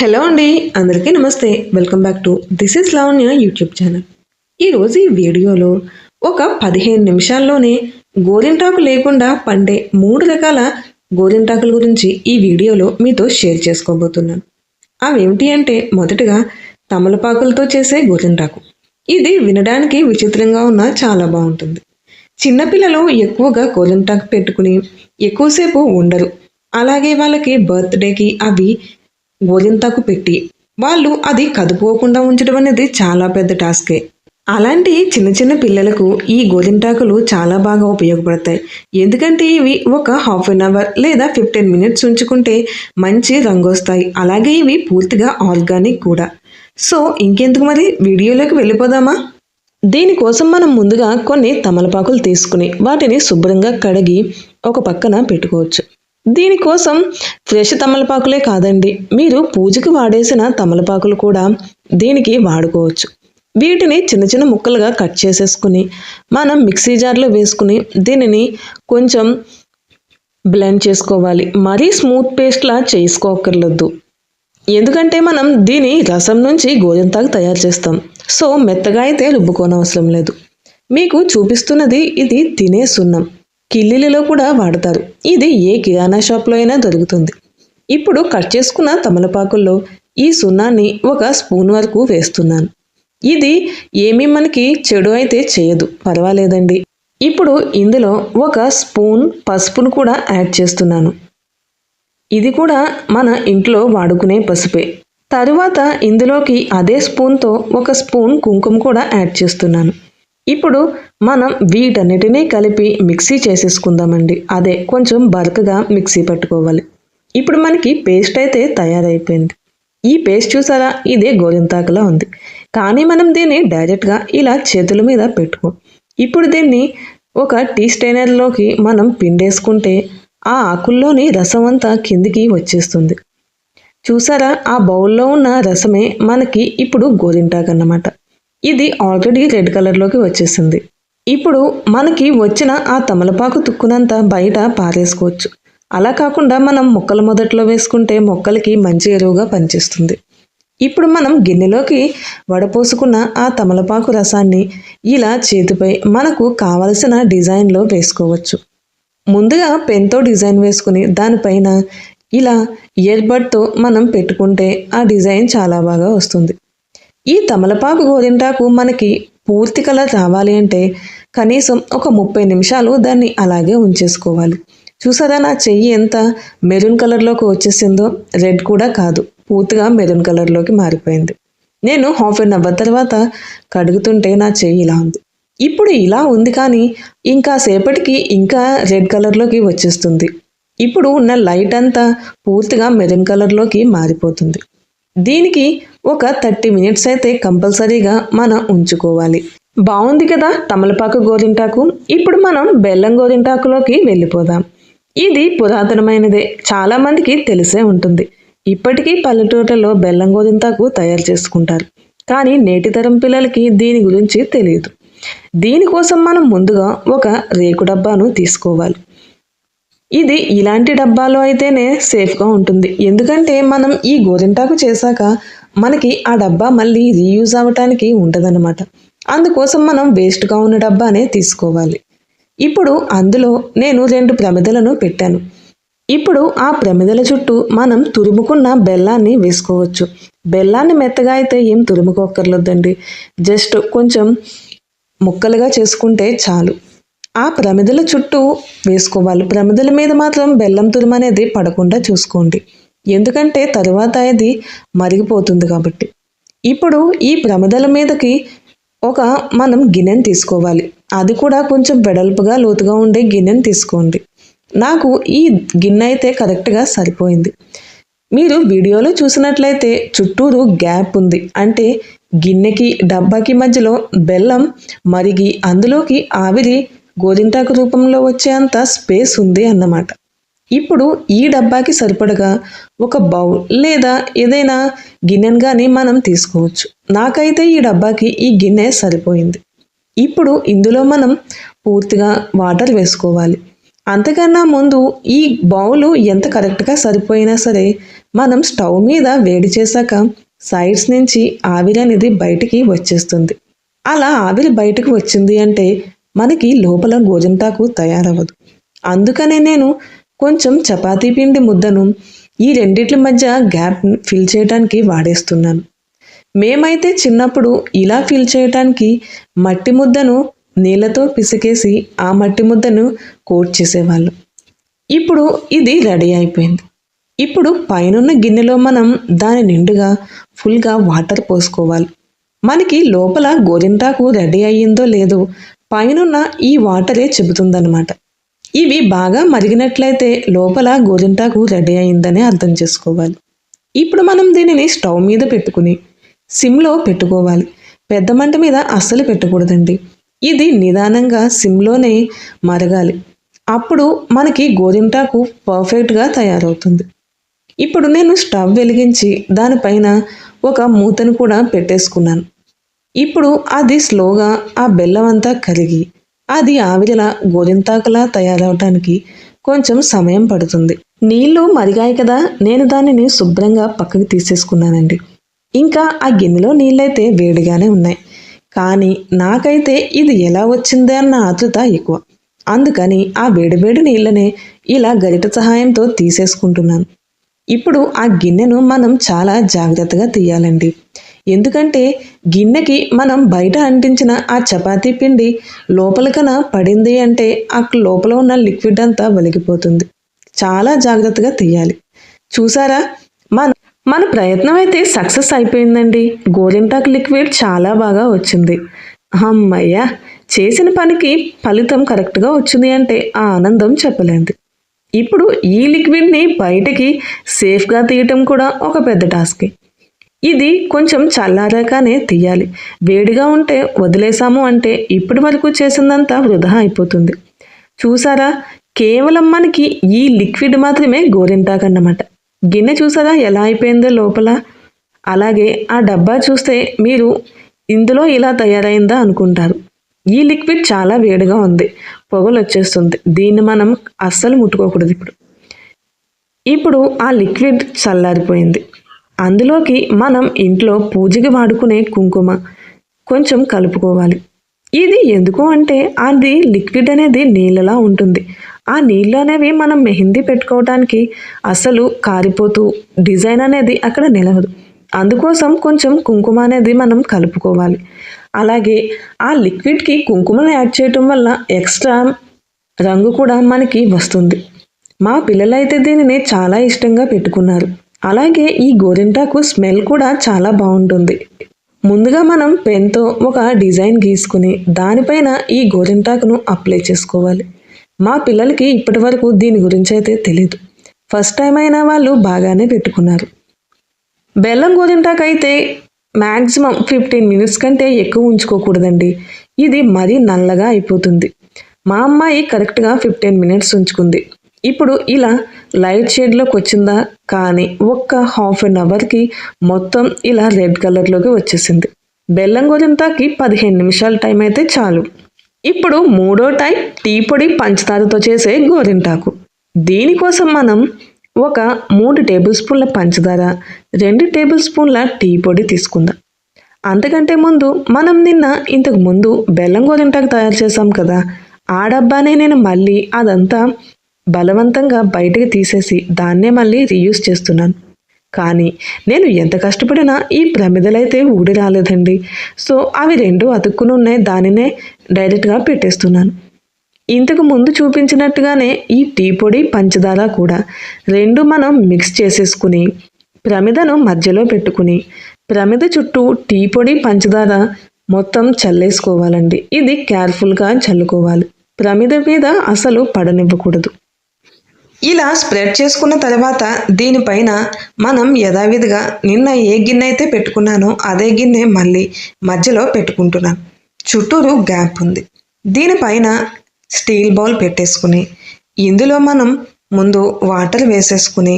Hello అండి అందరికీ నమస్తే. Welcome back to this is Lavanya YouTube channel. ఈరోజు ఈ వీడియోలో ఒక పదిహేను నిమిషాల్లోనే గోరింటాకు లేకుండా పండే మూడు రకాల గోరింటాకుల గురించి ఈ వీడియోలో మీతో షేర్ చేసుకోబోతున్నాను. అవేమిటి అంటే మొదటగా తమలపాకులతో చేసే గోరింటాకు. ఇది వినడానికి విచిత్రంగా ఉన్న చాలా బాగుంటుంది. చిన్నపిల్లలు ఎక్కువగా గోరింటాకు పెట్టుకుని ఎక్కువసేపు ఉండరు. అలాగే వాళ్ళకి బర్త్డేకి అవి గోరింతాకు పెట్టి. వాళ్ళు అది కదుపుకోకుండా ఉంచడం అనేది చాలా పెద్ద టాస్కే. అలాంటి చిన్న చిన్న పిల్లలకు ఈ గోరింటాకులు చాలా బాగా ఉపయోగపడతాయి. ఎందుకంటే ఇవి ఒక హాఫ్ అన్ అవర్ లేదా ఫిఫ్టీన్ మినిట్స్ ఉంచుకుంటే మంచి రంగు వస్తాయి. అలాగే ఇవి పూర్తిగా ఆర్గానిక్ కూడా. సో ఇంకెందుకు మరి? వీడియోలోకి వెళ్ళిపోదామా? దీనికోసం మనం ముందుగా కొన్ని తమలపాకులు తీసుకుని వాటిని శుభ్రంగా కడిగి ఒక పక్కన పెట్టుకోవచ్చు. దీనికోసం ఫ్రెష్ తమలపాకులే కాదండి. మీరు పూజకు వాడేసిన తమలపాకులు కూడా దీనికి వాడుకోవచ్చు. వీటిని చిన్న చిన్న ముక్కలుగా కట్ చేసేసుకుని మనం మిక్సీ జార్లో వేసుకుని దీనిని కొంచెం బ్లెండ్ చేసుకోవాలి. మరీ స్మూత్ పేస్ట్లా చేసుకోకర్లేదు ఎందుకంటే మనం దీని రసం నుంచి గోధుమతాకు తయారు చేస్తాం. సో మెత్తగా అయితే రుబ్బుకోనవసరం లేదు. మీకు చూపిస్తున్నది ఇది తినే సున్నం. కిల్లీలలో కూడా వాడతారు. ఇది ఏ కిరాణా షాప్లో అయినా దొరుకుతుంది. ఇప్పుడు కట్ చేసుకున్న తమలపాకుల్లో ఈ సున్నాన్ని ఒక స్పూన్ వరకు వేస్తున్నాను. ఇది ఏమీ మనకి చెడు అయితే చేయదు. పర్వాలేదండి. ఇప్పుడు ఇందులో ఒక స్పూన్ పసుపును కూడా యాడ్ చేస్తున్నాను. ఇది కూడా మన ఇంట్లో వాడుకునే పసుపే. తరువాత ఇందులోకి అదే స్పూన్తో ఒక స్పూన్ కుంకుమ కూడా యాడ్ చేస్తున్నాను. ఇప్పుడు మనం వీటన్నిటినీ కలిపి మిక్సీ చేసేసుకుందామండి. అదే కొంచెం బరకగా మిక్సీ పట్టుకోవాలి. ఇప్పుడు మనకి పేస్ట్ అయితే తయారైపోయింది. ఈ పేస్ట్ చూసారా? ఇదే గోరింతాకులా ఉంది. కానీ మనం దీన్ని డైరెక్ట్గా ఇలా చేతుల మీద పెట్టుకో. ఇప్పుడు దీన్ని ఒక టీ స్టైనర్లోకి మనం పిండేసుకుంటే ఆ ఆకుల్లోని రసం అంతా కిందికి వచ్చేస్తుంది. చూసారా? ఆ బౌల్లో ఉన్న రసమే మనకి ఇప్పుడు గోరింటాకు అన్నమాట ఇది ఆల్రెడీ రెడ్ కలర్లోకి వచ్చేసింది. ఇప్పుడు మనకి వచ్చిన ఆ తమలపాకు తుక్కునంత బయట పారేసుకోవచ్చు. అలా కాకుండా మనం మొక్కల మొదట్లో వేసుకుంటే మొక్కలకి మంచి ఎరువుగా పనిచేస్తుంది. ఇప్పుడు మనం గిన్నెలోకి వడపోసుకున్న ఆ తమలపాకు రసాన్ని ఇలా చేతిపై మనకు కావలసిన డిజైన్లో వేసుకోవచ్చు. ముందుగా పెన్తో డిజైన్ వేసుకుని దానిపైన ఇలా ఇయర్బడ్తో మనం పెట్టుకుంటే ఆ డిజైన్ చాలా బాగా వస్తుంది. ఈ తమలపాకు గోరింటాకు మనకి పూర్తి కలర్ రావాలి అంటే కనీసం ఒక ముప్పై నిమిషాలు దాన్ని అలాగే ఉంచేసుకోవాలి. చూసారా నా చెయ్యి ఎంత మెరూన్ కలర్లోకి వచ్చేసిందో? రెడ్ కూడా కాదు. పూర్తిగా మెరూన్ కలర్లోకి మారిపోయింది. నేను హాఫ్ అన్ అవర్ తర్వాత కడుగుతుంటే నా చెయ్యి ఇలా ఉంది. ఇప్పుడు ఇలా ఉంది కానీ ఇంకా సేపటికి ఇంకా రెడ్ కలర్లోకి వచ్చేస్తుంది. ఇప్పుడు ఉన్న లైట్ అంతా పూర్తిగా మెరూన్ కలర్లోకి మారిపోతుంది. దీనికి ఒక థర్టీ మినిట్స్ అయితే కంపల్సరీగా మనం ఉంచుకోవాలి. బాగుంది కదా తమలపాకు గోరింటాకు? ఇప్పుడు మనం బెల్లం గోరింటాకులోకి వెళ్ళిపోదాం. ఇది పురాతనమైనదే. చాలామందికి తెలిసే ఉంటుంది. ఇప్పటికీ పల్లెటూర్లలో బెల్లం గోరింటాకు తయారు చేసుకుంటారు. కానీ నేటి తరం పిల్లలకి దీని గురించి తెలియదు. దీనికోసం మనం ముందుగా ఒక రేకు డబ్బాను తీసుకోవాలి. ఇది ఇలాంటి డబ్బాలో అయితేనే సేఫ్గా ఉంటుంది. ఎందుకంటే మనం ఈ గోరింటాకు చేశాక మనకి ఆ డబ్బా మళ్ళీ రీయూజ్ అవ్వటానికి ఉండదన్నమాట అందుకోసం మనం వేస్ట్గా ఉన్న డబ్బానే తీసుకోవాలి. ఇప్పుడు అందులో నేను రెండు ప్రమిదలను పెట్టాను. ఇప్పుడు ఆ ప్రమిదల చుట్టూ మనం తురుముకున్న బెల్లాన్ని వేసుకోవచ్చు. బెల్లాన్ని మెత్తగా అయితే ఏం తురుముకోక్కర్లేదండి. జస్ట్ కొంచెం ముక్కలుగా చేసుకుంటే చాలు. ఆ ప్రమిదల చుట్టూ వేసుకోవాలి. ప్రమిదల మీద మాత్రం బెల్లం తురుము అనేది పడకుండా చూసుకోండి. ఎందుకంటే తరువాత అది మరిగిపోతుంది కాబట్టి. ఇప్పుడు ఈ ప్రమిదల మీదకి ఒక మనం గిన్నెను తీసుకోవాలి. అది కూడా కొంచెం వెడల్పుగా లోతుగా ఉండే గిన్నెను తీసుకోండి. నాకు ఈ గిన్నె అయితే కరెక్ట్గా సరిపోయింది. మీరు వీడియోలో చూసినట్లయితే చుట్టూరు గ్యాప్ ఉంది. అంటే గిన్నెకి డబ్బాకి మధ్యలో బెల్లం మరిగి అందులోకి ఆవిరి గోరింటాకు రూపంలో వచ్చేంత స్పేస్ ఉంది అన్నమాట. ఇప్పుడు ఈ డబ్బాకి సరిపడగా ఒక బౌల్ లేదా ఏదైనా గిన్నెను కానీ మనం తీసుకోవచ్చు. నాకైతే ఈ డబ్బాకి ఈ గిన్నె సరిపోయింది. ఇప్పుడు ఇందులో మనం పూర్తిగా వాటర్ వేసుకోవాలి. అంతకన్నా ముందు ఈ బౌలు ఎంత కరెక్ట్గా సరిపోయినా సరే మనం స్టవ్ మీద వేడి చేశాక సైడ్స్ నుంచి ఆవిరి అనేది బయటికి వచ్చేస్తుంది. అలా ఆవిరి బయటకు వచ్చింది అంటే మనకి లోపల గోజంతాకు తయారవ్వదు. అందుకనే నేను కొంచెం చపాతీ పిండి ముద్దను ఈ రెండిట్ల మధ్య గ్యాప్ ఫిల్ చేయడానికి వాడేస్తున్నాను. మేమైతే చిన్నప్పుడు ఇలా ఫిల్ చేయటానికి మట్టి ముద్దను నీళ్ళతో పిసికేసి ఆ మట్టి ముద్దను కోట్ చేసేవాళ్ళం. ఇప్పుడు ఇది రెడీ అయిపోయింది. ఇప్పుడు పైనున్న గిన్నెలో మనం దాని నిండుగా ఫుల్గా వాటర్ పోసుకోవాలి. మనకి లోపల గోరింటాకు రెడీ అయ్యిందో లేదో పైనున్న ఈ వాటరే చెబుతుందన్నమాట. ఇవి బాగా మరిగినట్లయితే లోపల గోరింటాకు రెడీ అయిందని అర్థం చేసుకోవాలి. ఇప్పుడు మనం దీనిని స్టవ్ మీద పెట్టుకుని సిమ్లో పెట్టుకోవాలి. పెద్ద మంట మీద అస్సలు పెట్టకూడదండి. ఇది నిదానంగా సిమ్లోనే మరగాలి. అప్పుడు మనకి గోరింటాకు పర్ఫెక్ట్గా తయారవుతుంది. ఇప్పుడు నేను స్టవ్ వెలిగించి దానిపైన ఒక మూతను కూడా పెట్టేసుకున్నాను. ఇప్పుడు అది స్లోగా ఆ బెల్లం అంతా కరిగి అది ఆవిరిలా గోరింతాకులా తయారవటానికి కొంచెం సమయం పడుతుంది. నీళ్ళు మరిగాయి కదా నేను దానిని శుభ్రంగా పక్కకి తీసేసుకున్నానండి. ఇంకా ఆ గిన్నెలో నీళ్ళైతే వేడిగానే ఉన్నాయి. కానీ నాకైతే ఇది ఎలా వచ్చిందే అన్న ఆతృత ఎక్కువ. అందుకని ఆ వేడివేడి నీళ్ళనే ఇలా గరిట సహాయంతో తీసేసుకుంటున్నాను. ఇప్పుడు ఆ గిన్నెను మనం చాలా జాగ్రత్తగా తీయాలండి. ఎందుకంటే గిన్నెకి మనం బయట అంటించిన ఆ చపాతీ పిండి లోపలికన పడింది అంటే ఆ లోపల ఉన్న లిక్విడ్ అంతా వలిగిపోతుంది. చాలా జాగ్రత్తగా తీయాలి. చూసారా? మన మన ప్రయత్నం అయితే సక్సెస్ అయిపోయిందండి. గోరింటాకు లిక్విడ్ చాలా బాగా వచ్చింది. అమ్మయ్య! చేసిన పనికి ఫలితం కరెక్ట్గా వచ్చింది అంటే ఆ ఆనందం చెప్పలేంది. ఇప్పుడు ఈ లిక్విడ్ని బయటకి సేఫ్గా తీయటం కూడా ఒక పెద్ద టాస్కే. ఇది కొంచెం చల్లారాకనే తీయాలి. వేడిగా ఉంటే వదిలేసాము అంటే ఇప్పటి వరకు చేసిందంతా వృధా అయిపోతుంది. చూసారా? కేవలం మనకి ఈ లిక్విడ్ మాత్రమే గోరింటాకన్నమాట. గిన్నె చూసారా ఎలా అయిపోయిందో లోపల? అలాగే ఆ డబ్బా చూస్తే మీరు ఇందులో ఇలా తయారైందా అనుకుంటారు. ఈ లిక్విడ్ చాలా వేడిగా ఉంది. పొగలు వచ్చేస్తుంది దీన్ని మనం అస్సలు ముట్టుకోకూడదు ఇప్పుడు. ఇప్పుడు ఆ లిక్విడ్ చల్లారిపోయింది. అందులోకి మనం ఇంట్లో పూజకి వాడుకునే కుంకుమ కొంచెం కలుపుకోవాలి. ఇది ఎందుకు అంటే అది లిక్విడ్ అనేది నీళ్ళలా ఉంటుంది. ఆ నీళ్ళు అనేవి మనం మెహందీ పెట్టుకోవడానికి అసలు కారిపోతూ డిజైన్ అనేది అక్కడ నిలవదు. అందుకోసం కొంచెం కుంకుమ అనేది మనం కలుపుకోవాలి. అలాగే ఆ లిక్విడ్కి కుంకుమను యాడ్ చేయటం వల్ల ఎక్స్ట్రా రంగు కూడా మనకి వస్తుంది. మా పిల్లలైతే దీనిని చాలా ఇష్టంగా పెట్టుకున్నారు. అలాగే ఈ గోరింటాకు స్మెల్ కూడా చాలా బాగుంటుంది. ముందుగా మనం పెన్తో ఒక డిజైన్ గీసుకుని దానిపైన ఈ గోరింటాకును అప్లై చేసుకోవాలి. మా పిల్లలకి ఇప్పటి వరకు దీని గురించి అయితే తెలియదు ఫస్ట్ టైం అయినా వాళ్ళు బాగానే పెట్టుకున్నారు. బెల్లం గోరింటాకు అయితే మ్యాక్సిమం ఫిఫ్టీన్ మినిట్స్ కంటే ఎక్కువ ఉంచుకోకూడదండి. ఇది మరీ నల్లగా అయిపోతుంది. మా అమ్మాయి కరెక్ట్గా ఫిఫ్టీన్ మినిట్స్ ఉంచుకుంది. ఇప్పుడు ఇలా లైట్ షేడ్లోకి వచ్చిందా? కానీ ఒక్క హాఫ్ అన్ అవర్కి మొత్తం ఇలా రెడ్ కలర్లోకి వచ్చేసింది. బెల్లం గోరింతాకి పదిహేను నిమిషాల టైం అయితే చాలు. ఇప్పుడు మూడో టైప్ టీ పొడి పంచదారతో చేసే గోరింటాకు దీనికోసం మనం ఒక మూడు టేబుల్ స్పూన్ల పంచదార రెండు టేబుల్ స్పూన్ల టీ పొడి తీసుకుందాం. అంతకంటే ముందు మనం నిన్న ఇంతకు ముందు బెల్లం గోరింటాకు తయారు చేసాం కదా. ఆ డబ్బానే నేను మళ్ళీ అదంతా బలవంతంగా బయటకు తీసేసి దాన్నే మళ్ళీ రీయూస్ చేస్తున్నాను. కానీ నేను ఎంత కష్టపడినా ఈ ప్రమిదలైతే ఊడి రాలేదండి. సో అవి రెండు అతుక్కుని ఉన్నాయి దానినే డైరెక్ట్గా పెట్టేస్తున్నాను. ఇంతకు ముందు చూపించినట్టుగానే ఈ టీ పొడి పంచదార కూడా రెండు మనం మిక్స్ చేసేసుకుని ప్రమిదను మధ్యలో పెట్టుకుని ప్రమిద చుట్టూ టీ పొడి పంచదార మొత్తం చల్లేసుకోవాలండి. ఇది కేర్ఫుల్గా చల్లుకోవాలి. ప్రమిద మీద అసలు పడనివ్వకూడదు. ఇలా స్ప్రెడ్ చేసుకున్న తర్వాత దీనిపైన మనం యథావిధిగా నిన్న ఏ గిన్నె అయితే పెట్టుకున్నానో అదే గిన్నె మళ్ళీ మధ్యలో పెట్టుకుంటున్నాను. చుట్టూరు గ్యాప్ ఉంది. దీనిపైన స్టీల్ బౌల్ పెట్టేసుకుని ఇందులో మనం ముందు వాటర్ వేసేసుకుని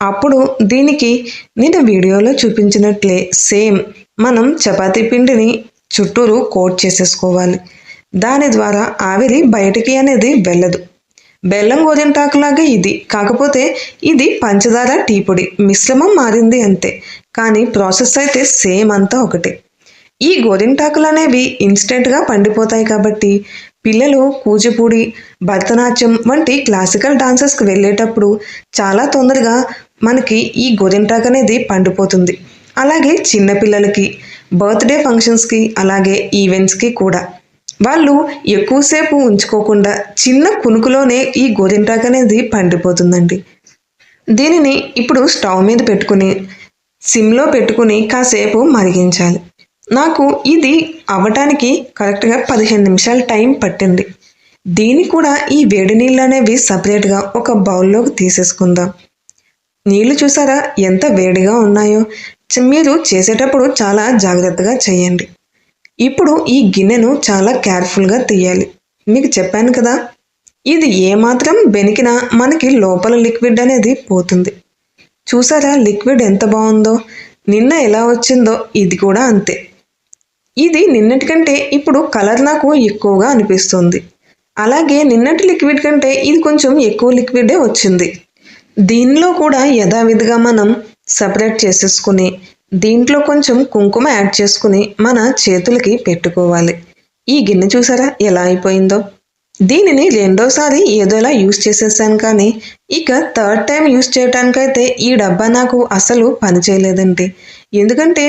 అప్పుడు దీనికి నేను వీడియోలో చూపించినట్లే సేమ్ మనం చపాతీ పిండిని చుట్టూరు కోట్ చేసేసుకోవాలి. దాని ద్వారా ఆవిరి బయటికి అనేది వెళ్ళదు. బెల్లం గోరింటాకులాగా ఇది. కాకపోతే ఇది పంచదార టీ పొడి. మిశ్రమం మారింది అంతే. కానీ ప్రాసెస్ అయితే సేమ్ అంతా ఒకటే. ఈ గోరింటాకులు అనేవి ఇన్స్టెంట్గా పండిపోతాయి కాబట్టి పిల్లలు కూచిపూడి భరతనాట్యం వంటి క్లాసికల్ డాన్సెస్కి వెళ్ళేటప్పుడు చాలా తొందరగా మనకి ఈ గోరింటాకు అనేది పండిపోతుంది. అలాగే చిన్నపిల్లలకి బర్త్డే ఫంక్షన్స్కి అలాగే ఈవెంట్స్కి కూడా. వాళ్ళు ఎక్కువసేపు ఉంచుకోకుండా చిన్న కునుకులోనే ఈ గోరింటాకు అనేది పండిపోతుందండి. దీనిని ఇప్పుడు స్టవ్ మీద పెట్టుకుని సిమ్లో పెట్టుకుని కాసేపు మరిగించాలి. నాకు ఇది అవ్వటానికి కరెక్ట్గా పదిహేను నిమిషాల టైం పట్టింది. దీన్ని కూడా ఈ వేడి నీళ్ళు అనేవి సపరేట్గా ఒక బౌల్లోకి తీసేసుకుందాం. నీళ్ళు చూసారా ఎంత వేడిగా ఉన్నాయో? మీరు చేసేటప్పుడు చాలా జాగ్రత్తగా చేయండి. ఇప్పుడు ఈ గిన్నెను చాలా కేర్ఫుల్గా తీయాలి. మీకు చెప్పాను కదా ఇది ఏమాత్రం బెనికినా మనకి లోపల లిక్విడ్ అనేది పోతుంది. చూసారా లిక్విడ్ ఎంత బాగుందో? నిన్న ఎలా వచ్చిందో ఇది కూడా అంతే. ఇది నిన్నటికంటే ఇప్పుడు కలర్ నాకు ఎక్కువగా అనిపిస్తుంది. అలాగే నిన్నటి లిక్విడ్ కంటే ఇది కొంచెం ఎక్కువ లిక్విడే వచ్చింది. దీనిలో కూడా యథావిధిగా మనం సపరేట్ చేసేసుకుని దీంట్లో కొంచెం కుంకుమ యాడ్ చేసుకుని మన చేతులకి పెట్టుకోవాలి. ఈ గిన్నె చూసారా ఎలా అయిపోయిందో? దీనిని రెండోసారి ఏదోలా యూస్ చేసేసాను కానీ ఇక థర్డ్ టైం యూస్ చేయడానికైతే ఈ డబ్బా నాకు అసలు పనిచేయలేదండి ఎందుకంటే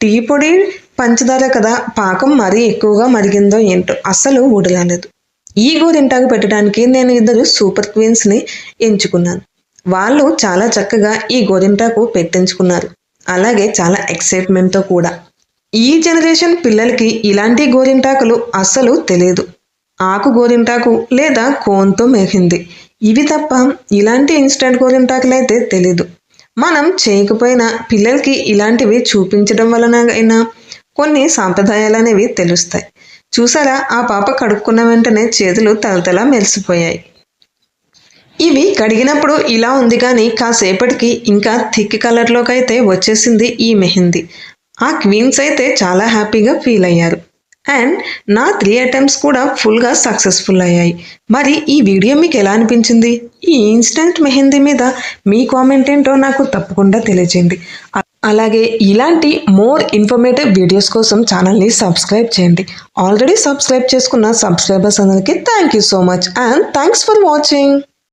టీ పొడి పంచదార కదా పాకం మరీ ఎక్కువగా మరిగిందో ఏంటో అస్సలు ఊడలాలేదు ఈ గోరింటాకు పెట్టడానికి నేను ఇద్దరు సూపర్ క్వీన్స్ని ఎంచుకున్నాను. వాళ్ళు చాలా చక్కగా ఈ గోరింటాకు పెట్టించుకున్నారు. అలాగే చాలా ఎక్సైట్మెంట్తో కూడా. ఈ జనరేషన్ పిల్లలకి ఇలాంటి గోరింటాకులు అస్సలు తెలియదు. ఆకు గోరింటాకు లేదా కోన్తో మెహింది. ఇవి తప్ప ఇలాంటి ఇన్స్టెంట్ గోరింటాకులు అయితే తెలీదు. మనం చేయకపోయినా పిల్లలకి ఇలాంటివి చూపించడం వలన అయినా కొన్ని సాంప్రదాయాలు అనేవి తెలుస్తాయి. చూసారా? ఆ పాప కడుక్కున్న వెంటనే చేతులు తలతలా మెరిసిపోయాయి. ఇవి కడిగినప్పుడు ఇలా ఉంది కానీ కాసేపటికి ఇంకా థిక్ కలర్లోకి అయితే వచ్చేసింది ఈ మెహందీ. ఆ క్వీన్స్ అయితే చాలా హ్యాపీగా ఫీల్ అయ్యారు. అండ్ నా త్రీ అటెంప్ట్స్ కూడా ఫుల్గా సక్సెస్ఫుల్ అయ్యాయి. మరి ఈ వీడియో మీకు ఎలా అనిపించింది? ఈ ఇన్స్టెంట్ మెహందీ మీద మీ కామెంట్ ఏంటో నాకు తప్పకుండా తెలియజేయండి. అలాగే ఇలాంటి మోర్ ఇన్ఫర్మేటివ్ వీడియోస్ కోసం ఛానల్ని సబ్స్క్రైబ్ చేయండి. ఆల్రెడీ సబ్స్క్రైబ్ చేసుకున్న సబ్స్క్రైబర్స్ అందరికీ thank you so much and thanks for watching.